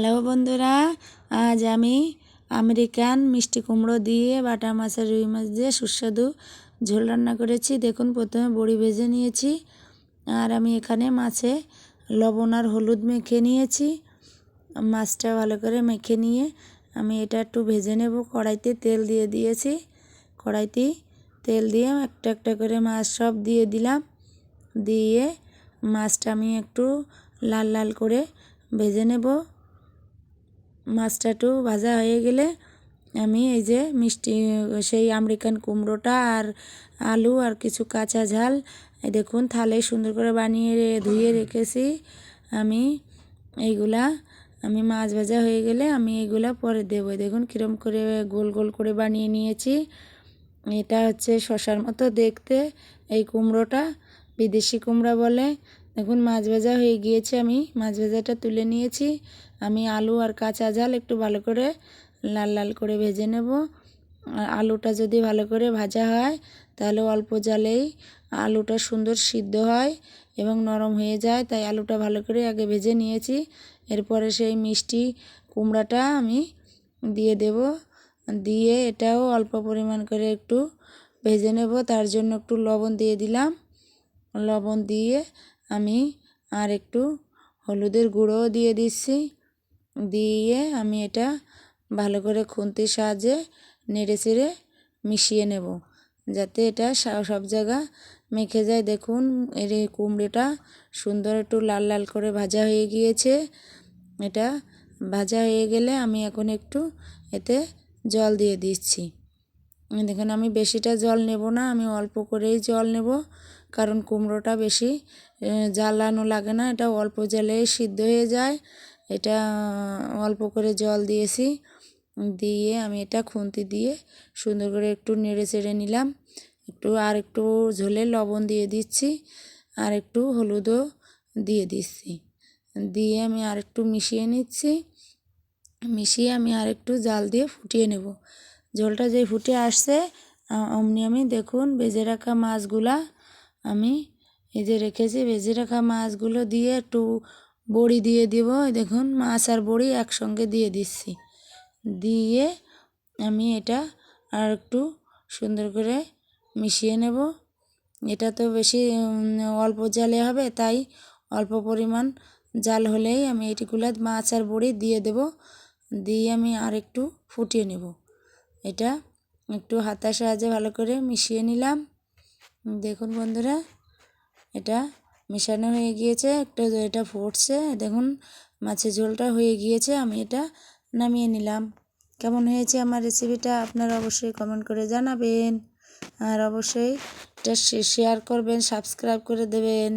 Hello বন্ধুরা, আজ আমি আমেরিকান মিষ্টি কুমড়ো দিয়ে বাটা মাছের রুই মাছ দিয়ে সুস্বাদু ঝোল রান্না করেছি। দেখুন, প্রথমে বড়ি ভেজে নিয়েছি আর আমি এখানে মাছে লবণ আর হলুদ মেখে নিয়েছি। মাছটা ভালো করে মেখে নিয়ে আমি এটা একটু ভেজে নেব। কড়াইতে তেল দিয়ে দিয়েছি। কড়াইতে তেল দিয়ে একটা একটা করে মাছ সব দিয়ে দিলাম। দিয়ে মাছটা আমি একটু লাল লাল করে ভেজে নেব। মাছটা একটু ভাজা হয়ে গেলে আমি এই যে মিষ্টি, সেই আমেরিকান কুমড়োটা আর আলু আর কিছু কাঁচা ঝাল, এই দেখুন থালে সুন্দর করে বানিয়ে ধুয়ে রেখেছি। আমি এইগুলা, আমি মাছ ভাজা হয়ে গেলে আমি এইগুলা পরে দেবো। দেখুন কীরম করে গোল গোল করে বানিয়ে নিয়েছি। এটা হচ্ছে শশার মতো দেখতে। এই কুমড়োটা বিদেশি কুমড়া বলে। দেখুন মাছ ভাজা হয়ে গিয়েছে আমি। মাছ ভাজাটা তুলে নিয়েছি। আমি আলু আর কাঁচা ঝাল একটু ভালো করে লাল লাল করে ভেজে নেব। আলুটা যদি ভালো করে ভাজা হয়, তাহলে অল্প জালেই আলুটা সুন্দর সিদ্ধ হয় এবং নরম হয়ে যায়। তাই আলুটা ভালো করে আগে ভেজে নিয়েছি। এরপরে সেই মিষ্টি কুমড়াটা আমি দিয়ে দেব। দিয়ে এটাও অল্প পরিমাণ করে একটু ভেজে নেব। তার জন্য একটু লবণ দিয়ে দিলাম। লবণ দিয়ে আমি আর একটু হলুদের গুঁড়োও দিয়ে দিচ্ছি। দিয়ে আমি এটা ভালো করে খুন্তির সাহায্যে নেড়ে চেড়ে মিশিয়ে নেব, যাতে এটা সব জায়গা মেখে যায়। দেখুন, এর এই কুমড়োটা সুন্দর একটু লাল লাল করে ভাজা হয়ে গিয়েছে। এটা ভাজা হয়ে গেলে আমি এখন একটু এতে জল দিয়ে দিচ্ছি। দেখুন, আমি বেশিটা জল নেব না, আমি অল্প করেই জল নেব। কারণ কুমড়োটা বেশি জ্বালানো লাগে না, এটা অল্প জলেই সিদ্ধ হয়ে যায়। এটা অল্প করে জল দিয়েছি, দিয়ে আমি এটা খুন্তি দিয়ে সুন্দর করে একটু নেড়ে চেড়ে নিলাম। একটু, আর একটু ঝোলে লবণ দিয়ে দিচ্ছি, আর একটু হলুদও দিয়ে দিচ্ছি। দিয়ে আমি আর একটু মিশিয়ে নিচ্ছি, মিশিয়ে আমি আর একটু জাল দিয়ে ফুটিয়ে নেব। ঝোলটা যে ফুটে আসছে অমনি আমি দেখুন বেজে রাখা মাছগুলা আমি এই যে রেখেছি, ভেজে রাখা মাছগুলো দিয়ে একটু বড়ি দিয়ে দিব। দেখুন, মাছ আর বড়ি একসঙ্গে দিয়ে দিচ্ছি। দিয়ে আমি এটা আর একটু সুন্দর করে মিশিয়ে নেব। এটা তো বেশি অল্প জালে হবে, তাই অল্প পরিমাণ জাল হলেই আমি এটিগুলো মাছ আর বড়ি দিয়ে দেব। দিয়ে আমি আর একটু ফুটিয়ে নেব। এটা একটু হাতার সাহায্যে ভালো করে মিশিয়ে নিলাম। দেখুন বন্ধুরা, এটা মেশানো হয়ে গিয়েছে, একটা এটা ফুটছে, দেখুন মাছের ঝোলটা হয়ে গিয়েছে, আমি এটা নামিয়ে নিলাম। কেমন হয়েছে আমার রেসিপিটা আপনারা অবশ্যই কমেন্ট করে জানাবেন। আর অবশ্যই এটা শেয়ার করবেন সাবস্ক্রাইব করে দেবেন।